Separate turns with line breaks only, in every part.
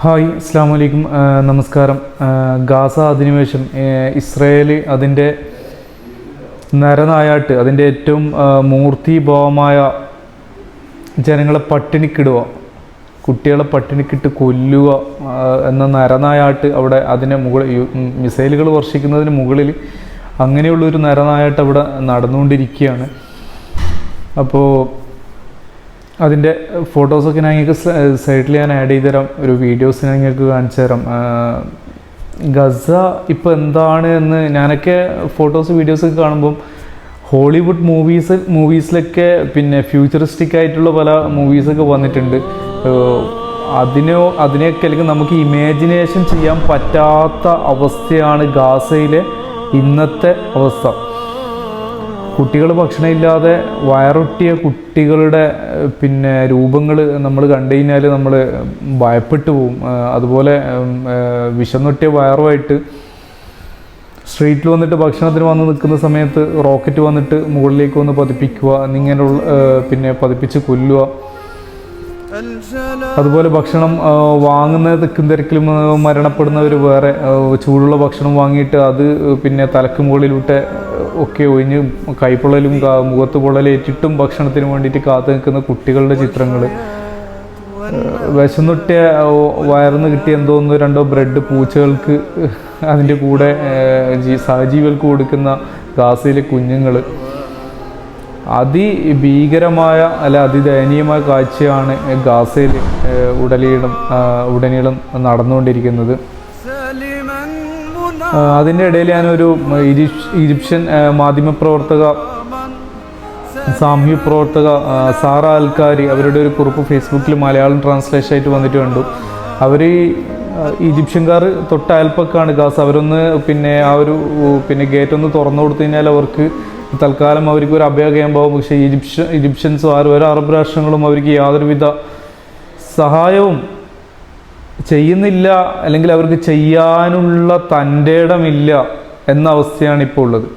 Hi അസ്സാം വലൈക്കും നമസ്കാരം. ഗാസ അധിനിവേശം ഇസ്രയേൽ അതിന്റെ നരനായാട്ട് അതിന്റെ ഏറ്റവും മൂർത്തിഭവമായ ജനങ്ങളെ പട്ടിണിക്കിടുക കുട്ടികളെ പട്ടിണിക്കിട്ട് കൊല്ലുക എന്ന നരനായാട്ട് അവിടെ അതിനെ മുകളിൽ മിസൈലുകൾ വർഷിക്കുന്നതിന് മുകളിൽ അങ്ങനെയുള്ളൊരു നരനായാട്ട് അവിടെ നടന്നുകൊണ്ടിരിക്കുകയാണ്. അപ്പോൾ അതിന്റെ ഫോട്ടോസൊക്കെ ഞാൻ നിങ്ങൾക്ക് സൈഡിൽ ഞാൻ ആഡ് ചെയ്ത് തരാം ഒരു വീഡിയോസ് ഞാൻ നിങ്ങൾക്ക് കാണിച്ചു തരാം. ഗസ ഇപ്പോൾ എന്താണ് എന്ന് ഞാനൊക്കെ ഫോട്ടോസ് വീഡിയോസൊക്കെ കാണുമ്പം ഹോളിവുഡ് മൂവീസ് മൂവീസിലൊക്കെ പിന്നെ ഫ്യൂച്ചറിസ്റ്റിക് ആയിട്ടുള്ള പല മൂവീസൊക്കെ വന്നിട്ടുണ്ട്. അതിനോ അതിനെയൊക്കെ അല്ലെങ്കിൽ നമുക്ക് ഇമാജിനേഷൻ ചെയ്യാൻ പറ്റാത്ത അവസ്ഥയാണ് ഗാസയിലെ ഇന്നത്തെ അവസ്ഥ. കുട്ടികൾ ഭക്ഷണമില്ലാതെ വയറൊട്ടിയ കുട്ടികളുടെ പിന്നെ രൂപങ്ങൾ നമ്മൾ കണ്ടു കഴിഞ്ഞാൽ നമ്മൾ ഭയപ്പെട്ടു പോവും. അതുപോലെ വിശന്നൊട്ടിയ വയറുമായിട്ട് സ്ട്രീറ്റിൽ വന്നിട്ട് ഭക്ഷണത്തിന് വന്ന് നിൽക്കുന്ന സമയത്ത് റോക്കറ്റ് വന്നിട്ട് മുകളിലേക്ക് വന്ന് പതിപ്പിക്കുക എന്നിങ്ങനെയുള്ള പിന്നെ പതിപ്പിച്ച് കൊല്ലുക. അതുപോലെ ഭക്ഷണം വാങ്ങുന്ന തിക്കും തിരക്കിലും മരണപ്പെടുന്നവർ വേറെ ചൂടുള്ള ഭക്ഷണം വാങ്ങിയിട്ട് അത് പിന്നെ തലക്ക് മുകളിലൂട്ട് ഒക്കെ ഒഴിഞ്ഞ് കൈപ്പൊള്ളലും മുഖത്ത് പൊള്ളലേറ്റിട്ടും ഭക്ഷണത്തിന് വേണ്ടിയിട്ട് കാത്തു നിൽക്കുന്ന കുട്ടികളുടെ ചിത്രങ്ങൾ വിശന്നൊട്ടിയ വയർന്ന് കിട്ടിയ എന്തോ ഒന്നോ രണ്ടോ ബ്രെഡ് പൂച്ചകൾക്ക് അതിന്റെ കൂടെ സഹജീവികൾക്ക് കൊടുക്കുന്ന ഗാസയിലെ കുഞ്ഞുങ്ങൾ അതിഭീകരമായ അല്ല അതിദയനീയമായ കാഴ്ചയാണ് ഗാസയിൽ ഉടലീടും ഉടനീളം നടന്നുകൊണ്ടിരിക്കുന്നത്. അതിന്റെ ഇടയിൽ ഞാനൊരു ഈജിപ്ഷ്യൻ മാധ്യമപ്രവർത്തക സാമൂഹ്യ പ്രവർത്തക സാറ ആൽക്കാരി അവരുടെ ഒരു കുറിപ്പ് ഫേസ്ബുക്കിൽ മലയാളം ട്രാൻസ്ലേഷൻ ആയിട്ട് വന്നിട്ട് കണ്ടു. അവർ ഈജിപ്ഷ്യൻകാർ തൊട്ട് അയൽപ്പക്കാണ് ഗാസ്. അവരൊന്ന് പിന്നെ ആ ഒരു പിന്നെ ഗേറ്റ് ഒന്ന് തുറന്നു കൊടുത്തു കഴിഞ്ഞാൽ അവർക്ക് തൽക്കാലം അവർക്ക് ഒരു അഭയ ക്യാമ്പാവും പക്ഷേ ഈജിപ്ഷ്യ ഈജിപ്ഷ്യൻസും ആരും അറബ് രാഷ്ട്രങ്ങളും അവർക്ക് യാതൊരുവിധ സഹായവും ചെയ്യുന്നില്ല. അല്ലെങ്കിൽ അവർക്ക് ചെയ്യാനുള്ള തന്റെ ഇടമില്ല എന്ന അവസ്ഥയാണ് ഇപ്പോൾ ഉള്ളത്.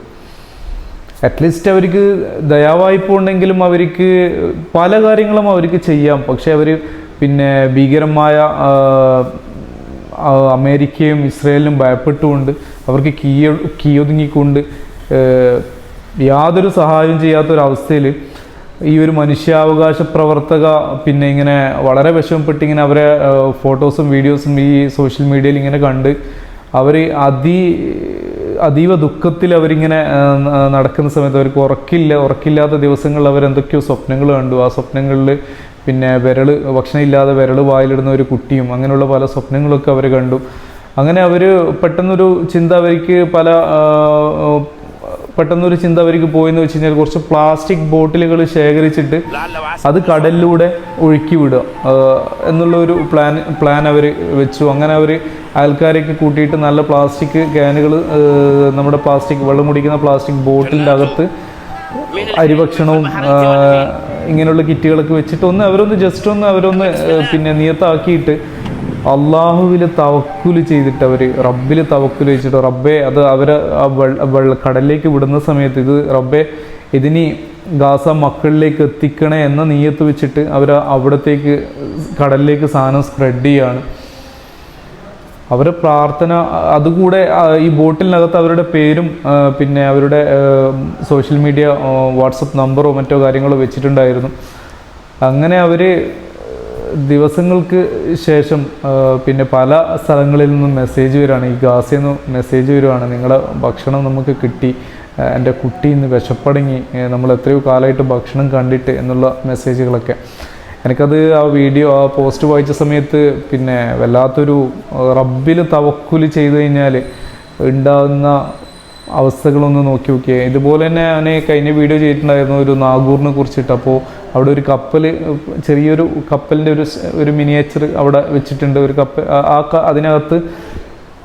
അറ്റ്ലീസ്റ്റ് അവർക്ക് ദയാവായ്പ ഉണ്ടെങ്കിലും അവർക്ക് പല കാര്യങ്ങളും അവർക്ക് ചെയ്യാം. പക്ഷേ അവർ പിന്നെ ഭീകരമായ അമേരിക്കയും ഇസ്രയേലിനും ഭയപ്പെട്ടുകൊണ്ട് അവർക്ക് കീയ കീയൊതുങ്ങിക്കൊണ്ട് യാതൊരു സഹായവും ചെയ്യാത്തൊരവസ്ഥയിൽ ഈ ഒരു മനുഷ്യാവകാശ പ്രവർത്തക പിന്നെ ഇങ്ങനെ വളരെ വിഷമപ്പെട്ട് ഇങ്ങനെ അവരെ ഫോട്ടോസും വീഡിയോസും ഈ സോഷ്യൽ മീഡിയയിൽ ഇങ്ങനെ കണ്ട് അവർ അതി അതീവ ദുഃഖത്തിൽ അവരിങ്ങനെ നടക്കുന്ന സമയത്ത് അവർക്ക് ഉറക്കില്ല ഉറക്കില്ലാത്ത ദിവസങ്ങളിൽ അവരെന്തൊക്കെയോ സ്വപ്നങ്ങൾ കണ്ടു. ആ സ്വപ്നങ്ങളിൽ പിന്നെ വിരൽ ഭക്ഷണമില്ലാതെ വിരൾ വായിലിടുന്ന ഒരു കുട്ടിയും അങ്ങനെയുള്ള പല സ്വപ്നങ്ങളൊക്കെ അവർ കണ്ടു. അങ്ങനെ അവർ പെട്ടെന്നൊരു ചിന്ത അവർക്ക് പല പെട്ടെന്നൊരു ചിന്ത അവർക്ക് പോയെന്ന് വെച്ച് കഴിഞ്ഞാൽ കുറച്ച് പ്ലാസ്റ്റിക് ബോട്ടിലുകൾ ശേഖരിച്ചിട്ട് അത് കടലിലൂടെ ഒഴുക്കി വിടുക. എന്നുള്ള ഒരു പ്ലാൻ പ്ലാൻ അവർ വെച്ചു. അങ്ങനെ അവർ ആൾക്കാരെയൊക്കെ കൂട്ടിയിട്ട് നല്ല പ്ലാസ്റ്റിക് ക്യാനുകൾ നമ്മുടെ പ്ലാസ്റ്റിക് വെള്ളം കുടിക്കുന്ന പ്ലാസ്റ്റിക് ബോട്ടിലിന്റെ അകത്ത് അരിഭക്ഷണവും ഇങ്ങനെയുള്ള കിറ്റുകളൊക്കെ വെച്ചിട്ട് ഒന്ന് അവരൊന്ന് ജസ്റ്റ് ഒന്ന് അവരൊന്ന് പിന്നെ നിയത്താക്കിയിട്ട് അള്ളാഹുവിൽ തവക്കുൽ ചെയ്തിട്ട് അവർ റബ്ബിൽ തവക്കുൽ ചെയ്തിട്ട് റബ്ബെ അത് അവരെ കടലിലേക്ക് വിടുന്ന സമയത്ത് ഇത് റബ്ബെ ഇതിനി ഗാസ മക്കളിലേക്ക് എത്തിക്കണേ എന്ന നീയത്ത് വെച്ചിട്ട് അവർ അവിടത്തേക്ക് കടലിലേക്ക് സാധനം സ്പ്രെഡ് ചെയ്യാണ്. അവരുടെ പ്രാർത്ഥന അതുകൂടെ ഈ ബോട്ടിലിനകത്ത് അവരുടെ പേരും പിന്നെ അവരുടെ സോഷ്യൽ മീഡിയ വാട്സപ്പ് നമ്പറോ മറ്റോ കാര്യങ്ങളോ വെച്ചിട്ടുണ്ടായിരുന്നു. അങ്ങനെ അവർ ദിവസങ്ങൾക്ക് ശേഷം പിന്നെ പല സ്ഥലങ്ങളിൽ നിന്നും മെസ്സേജ് വരികയാണ്. ഈ ഗാസിൽ നിന്ന് മെസ്സേജ് വരുവാണ് നിങ്ങളുടെ ഭക്ഷണം നമുക്ക് കിട്ടി. എന്റെ കുട്ടി ഇന്ന് വിശപ്പടങ്ങി. നമ്മൾ എത്രയോ കാലമായിട്ട് ഭക്ഷണം കണ്ടിട്ട് എന്നുള്ള മെസ്സേജുകളൊക്കെ എനിക്കത് ആ വീഡിയോ ആ പോസ്റ്റ് വായിച്ച സമയത്ത് പിന്നെ വല്ലാത്തൊരു റബ്ബിൽ തവക്കുൽ ചെയ്തു കഴിഞ്ഞാൽ ഉണ്ടാകുന്ന അവസ്ഥകളൊന്ന് നോക്കി നോക്കിയേ. ഇതുപോലെ തന്നെ ഞാൻ കഴിഞ്ഞ വീഡിയോ ചെയ്തിട്ടുണ്ടായിരുന്നു ഒരു നാഗൂറിനെ കുറിച്ചിട്ട്. അപ്പോൾ അവിടെ ഒരു കപ്പൽ ചെറിയൊരു കപ്പലിന്റെ ഒരു ഒരു മിനിയേച്ചർ അവിടെ വെച്ചിട്ടുണ്ട്. ഒരു കപ്പൽ ആ- അതിനകത്ത്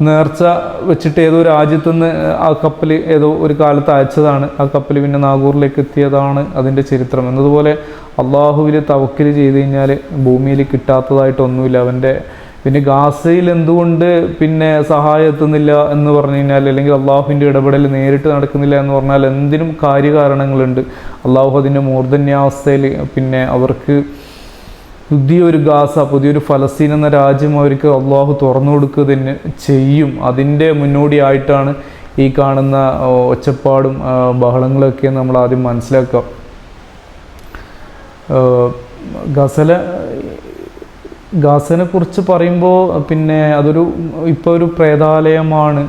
നേർച്ച വെച്ചിട്ട് ഏതോ രാജ്യത്തു നിന്ന് ആ കപ്പൽ ഏതോ ഒരു കാലത്ത് അയച്ചതാണ്. ആ കപ്പൽ പിന്നെ നാഗൂറിലേക്ക് എത്തിയതാണ് അതിന്റെ ചരിത്രം. എന്നതുപോലെ അള്ളാഹുവിൽ തവക്കിൽ ചെയ്ത് കഴിഞ്ഞാൽ ഭൂമിയിൽ കിട്ടാത്തതായിട്ടൊന്നുമില്ല. അവന്റെ പിന്നെ ഗാസയിൽ എന്തുകൊണ്ട് പിന്നെ സഹായം എത്തുന്നില്ല എന്ന് പറഞ്ഞു കഴിഞ്ഞാൽ അല്ലെങ്കിൽ അള്ളാഹുവിന്റെ ഇടപെടൽ നേരിട്ട് നടക്കുന്നില്ല എന്ന് പറഞ്ഞാൽ എന്തിനും കാര്യകാരണങ്ങളുണ്ട്. അള്ളാഹു അതിന്റെ മൂർധന്യാവസ്ഥയിൽ പിന്നെ അവർക്ക് പുതിയൊരു ഗാസ പുതിയൊരു ഫലസ്തീൻ എന്ന രാജ്യം അവർക്ക് അള്ളാഹു തുറന്നു കൊടുക്കുക തന്നെ ചെയ്യും. അതിന്റെ മുന്നോടിയായിട്ടാണ് ഈ കാണുന്ന ഒച്ചപ്പാടും ബഹളങ്ങളൊക്കെ നമ്മൾ ആദ്യം മനസ്സിലാക്കുക. ഗസല ഗാസനെ കുറിച്ച് പറയുമ്പോൾ പിന്നെ അതൊരു ഇപ്പോൾ ഒരു പ്രേതാലയമാണ്.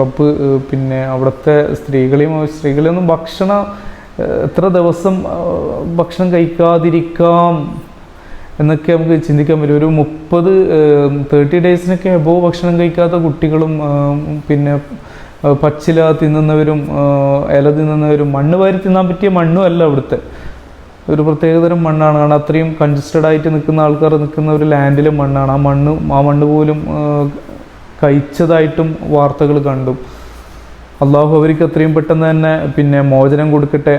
റബ്ബ് പിന്നെ അവിടുത്തെ സ്ത്രീകളെയും സ്ത്രീകളെയൊന്നും ഭക്ഷണം എത്ര ദിവസം ഭക്ഷണം കഴിക്കാതിരിക്കാം എന്നൊക്കെ നമുക്ക് ചിന്തിക്കാൻ പറ്റും. ഒരു മുപ്പത് തേർട്ടി ഡേയ്സിനൊക്കെ എബോ ഭക്ഷണം കഴിക്കാത്ത കുട്ടികളും പിന്നെ പച്ചില തിന്നുന്നവരും ഇല തിന്നുന്നവരും മണ്ണ് വാരി തിന്നാൻ പറ്റിയ മണ്ണും അല്ല അവിടുത്തെ. ഒരു പ്രത്യേകതരം മണ്ണാണ്. കാരണം അത്രയും കൺജസ്റ്റഡ് ആയിട്ട് നിൽക്കുന്ന ആൾക്കാർ നിൽക്കുന്ന ഒരു ലാൻഡിലെ മണ്ണാണ്. ആ മണ്ണ് ആ മണ്ണ് പോലും കഴിച്ചതായിട്ടും വാർത്തകൾ കണ്ടു. അള്ളാഹു അവർക്ക് എത്രയും പെട്ടെന്ന് തന്നെ പിന്നെ മോചനം കൊടുക്കട്ടെ.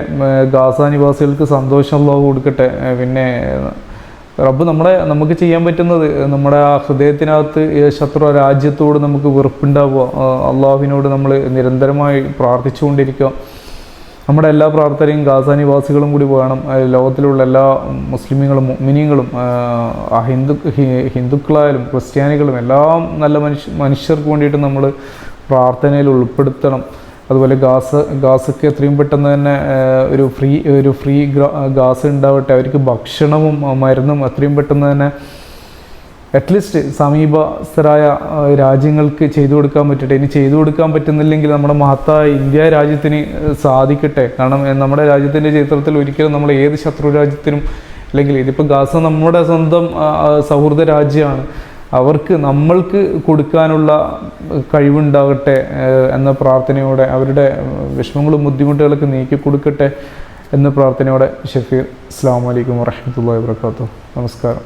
ഗാസ നിവാസികൾക്ക് സന്തോഷം അള്ളാഹു കൊടുക്കട്ടെ. പിന്നെ റബ്ബ് നമ്മളെ നമുക്ക് ചെയ്യാൻ പറ്റുന്നത് നമ്മുടെ ആ ഹൃദയത്തിനകത്ത് ശത്രു രാജ്യത്തോട് നമുക്ക് വെറുപ്പുണ്ടാവുക. അള്ളാഹുവിനോട് നമ്മൾ നിരന്തരമായി പ്രാർത്ഥിച്ചുകൊണ്ടിരിക്കുക. നമ്മുടെ എല്ലാ പ്രാർത്ഥനയും ഗാസ നിവാസികളും കൂടി വേണം ലോകത്തിലുള്ള എല്ലാ മുസ്ലിമുകളും മിനിങ്ങളും ഹിന്ദു ഹിന്ദുക്കളായാലും ക്രിസ്ത്യാനികളും എല്ലാം നല്ല മനുഷ്യ മനുഷ്യർക്ക് വേണ്ടിയിട്ട് നമ്മൾ പ്രാർത്ഥനയിൽ ഉൾപ്പെടുത്തണം. അതുപോലെ ഗാസ് ഗാസൊക്കെ എത്രയും പെട്ടെന്ന് തന്നെ ഒരു ഫ്രീ ഒരു ഫ്രീ ഗാസ് ഉണ്ടാവട്ടെ. അവർക്ക് ഭക്ഷണവും മരുന്നും എത്രയും പെട്ടെന്ന് തന്നെ അറ്റ്ലീസ്റ്റ് സമീപസ്ഥരായ രാജ്യങ്ങൾക്ക് ചെയ്തു കൊടുക്കാൻ പറ്റട്ടെ. ഇനി ചെയ്തു കൊടുക്കാൻ പറ്റുന്നില്ലെങ്കിൽ നമ്മുടെ മഹത്തായ ഇന്ത്യ രാജ്യത്തിന് സാധിക്കട്ടെ. കാരണം നമ്മുടെ രാജ്യത്തിന്റെ ചരിത്രത്തിൽ ഒരിക്കലും നമ്മൾ ഏത് ശത്രു രാജ്യത്തിനും അല്ലെങ്കിൽ ഇതിപ്പോൾ ഗാസ നമ്മുടെ സ്വന്തം സൗഹൃദ രാജ്യമാണ്. അവർക്ക് നമ്മൾക്ക് കൊടുക്കാനുള്ള കഴിവുണ്ടാകട്ടെ എന്ന പ്രാർത്ഥനയോടെ അവരുടെ വിഷമങ്ങളും ബുദ്ധിമുട്ടുകളൊക്കെ നീക്കി കൊടുക്കട്ടെ എന്ന പ്രാർത്ഥനയോടെ ഷഫീർ അസ്സാം വലൈക്കും വറഹമത്തല്ലാ വാത്തു നമസ്കാരം.